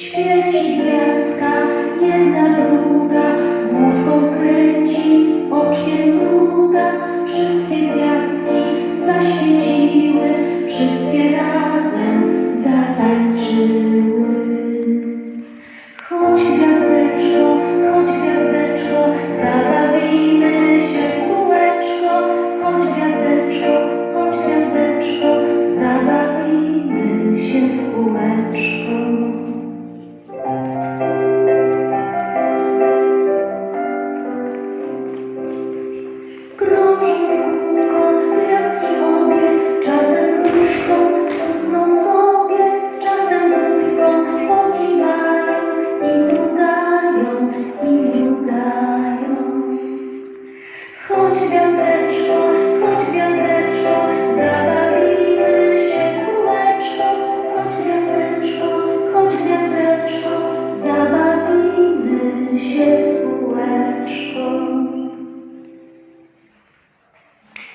Świeci gwiazdka, jedna druga, główką kręci, oczkiem mruga. Wszystkie gwiazdki zaświeciły, wszystkie razem zatańczyły. Chodź gwiazdeczko, chodź gwiazdeczko, zabawimy się w kółeczko. Chodź gwiazdeczko, chodź zabawimy się w